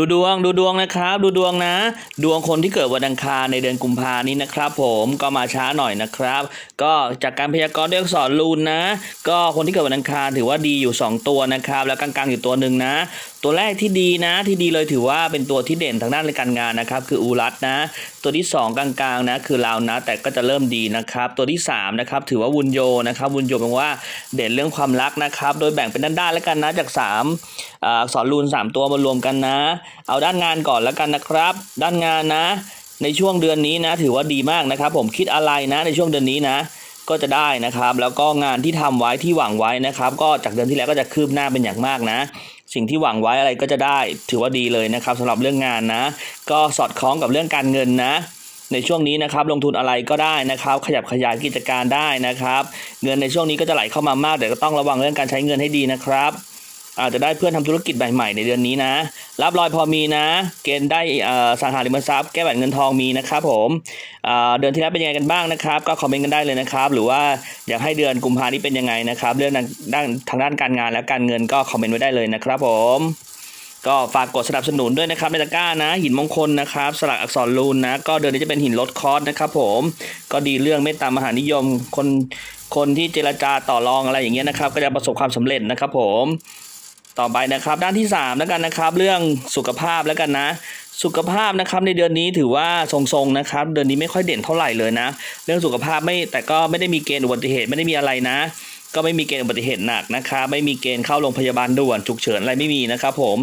ดูดวงดูดวงนะครับ ดูดวงนะ ดวงคนที่เกิดวันอังคารในเดือนกุมภานี้นะครับ ผมก็มาช้าหน่อยนะครับ ก็จากการพยากรณ์ด้วยอักษรรูนนะ ก็คนที่เกิดวันอังคารถือว่าดีอยู่ 2 ตัวนะครับ แล้วกลางๆอยู่ตัวหนึ่งนะ ตัวแรกที่ดีนะ ที่ดีเลยถือว่าเป็นตัวที่เด่นทางด้านการงานนะครับ คืออูรัตนะ ตัวที่ 2 กลางๆนะ คือลาวนะ แต่ก็จะเริ่มดีนะครับ ตัวที่3นะครับถือว่าวุญโยนะครับวุญโยแปลว่าเด่นเรื่องความรักนะครับ โดยแบ่งเป็นด้านๆแล้วกันนะจาก3อักษรรูน 3 ตัวมารวมกันนะเอาด้านงานก่อนแล้วกันนะครับ ด้านงานนะ ในช่วงเดือนนี้นะ ถือว่าดีมากนะครับ ผมคิดอะไรนะในช่วงเดือนนี้นะ ก็จะได้นะครับ แล้วก็งานที่ทำไว้ที่หวังไว้นะครับ ก็จากเดือนที่แล้วก็จะคืบหน้าเป็นอย่างมากนะ สิ่งที่หวังไว้อะไรก็จะได้ ถือว่าดีเลยนะครับสำหรับเรื่องงานนะ ก็สอดคล้องกับเรื่องการเงินนะในช่วงนี้นะครับลงทุนอะไรก็ได้นะครับ ขยับขยายกิจการได้นะครับ เงินในช่วงนี้ก็จะไหลเข้ามามากแต่ก็ต้องระวังเรื่องการใช้เงินให้ดีนะครับ อาจจะได้เพื่อนทำธุรกิจใหม่ๆในเดือนนี้นะ รับรอยพอมีนะ เกณฑ์ได้สังหาริมทรัพย์แก้บัตรเงินทองมีนะครับผมเดือนที่แล้วเป็นยังไงกันบ้างนะครับ ก็คอมเมนต์กันได้เลยนะครับ หรือว่าอยากให้เดือนกุมภานี้เป็นยังไงนะครับ เรื่องด้านทางด้านการงานและการเงินก็คอมเมนต์ไว้ได้เลยนะครับผมก็ฝากกดสนับสนุนด้วยนะครับในตะกร้านะ หินมงคลนะครับสลักอักษรรูนนะ ก็เดือนนี้จะเป็นหินลดคอสนะครับผมก็ดีเรื่องเมตตามหานิยมคนคนที่เจรจาต่อรองอะไรอย่างเงี้ยนะครับ ก็จะประสบความสำเร็จนะครับผม ต่อไปนะครับ ด้านที่3แล้วกันนะครับ เรื่องสุขภาพแล้วกันนะ สุขภาพนะครับในเดือนนี้ถือว่าทรงๆนะครับ เดือนนี้ไม่ค่อยเด่นเท่าไหร่เลยนะ เรื่องสุขภาพไม่แต่ก็ไม่ได้มีเกณฑ์อุบัติเหตุไม่ได้มีอะไรนะ ก็ไม่มีเกณฑ์อุบัติเหตุหนักนะครับไม่มีเกณฑ์เข้าโรงพยาบาลด่วนฉุกเฉินอะไรไม่มีนะครับ ผม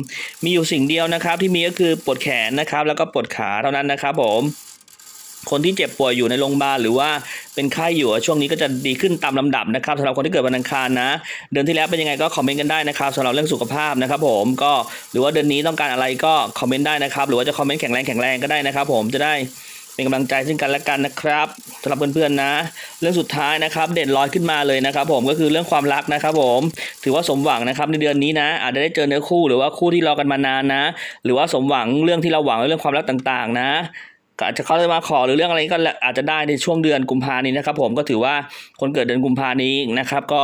มีอยู่สิ่งเดียวนะครับที่มีก็คือปวดแขนนะครับ แล้วก็ปวดขาเท่านั้นนะครับ ผม คนที่เจ็บป่วยอยู่ในโรงพยาบาลหรือว่าเป็นไข้อยู่ช่วงนี้ก็จะดีขึ้นตามลำดับนะครับสำหรับคนที่เกิดวันอังคารนะ เดือนที่แล้วเป็นยังไงก็คอมเมนต์กันได้นะครับสำหรับเรื่องสุขภาพนะครับ ผมก็หรือว่าเดือนนี้ต้องการอะไรก็คอมเมนต์ได้นะครับ หรือว่าจะคอมเมนต์แข็งแรงแข็งแรงก็ได้นะครับ ผมจะได้เป็นกำลังใจซึ่งกันและกันนะครับสำหรับเพื่อนๆนะ เรื่องสุดท้ายนะครับเด่นลอยขึ้นมาเลยนะครับ ผมก็คือเรื่องความรักนะครับ ผมถือว่าสมหวังนะครับในเดือนนี้นะ อาจจะได้เจอเนื้อคู่หรือว่าคู่ที่รอกันมานานนะ หรือว่าสมหวังเรื่องที่เราหวังเรื่องความรักต่างๆ นะ อาจจะเขาจะมาขอหรือเรื่องอะไรก็อาจจะได้ในช่วงเดือนกุมภานี้นะครับ ผมก็ถือว่าคนเกิดเดือนกุมภานี้นะครับ ก็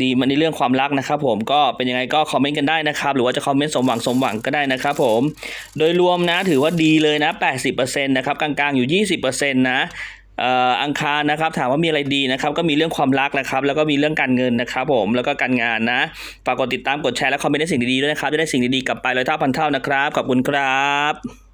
ดีมันในเรื่องความรักนะครับผมก็เป็นยังไงก็คอมเมนต์กันได้นะครับ หรือว่าจะคอมเมนต์สมหวังสมหวังก็ได้นะครับผมโดยรวมนะถือว่าดีเลยนะ 80%นะครับกลางๆอยู่ 20%นะเอ่ออังคารนะครับถามว่ามีอะไรดีนะครับ ก็มีเรื่องความรักนะครับ แล้วก็มีเรื่องการเงินนะครับ ผมแล้วก็การงานนะฝากกดติดตามกดแชร์และคอมเมนต์ในสิ่งดีๆด้วยนะครับจะได้สิ่งดีๆกลับไปร้อยเท่าพันเท่านะครับขอบคุณครับ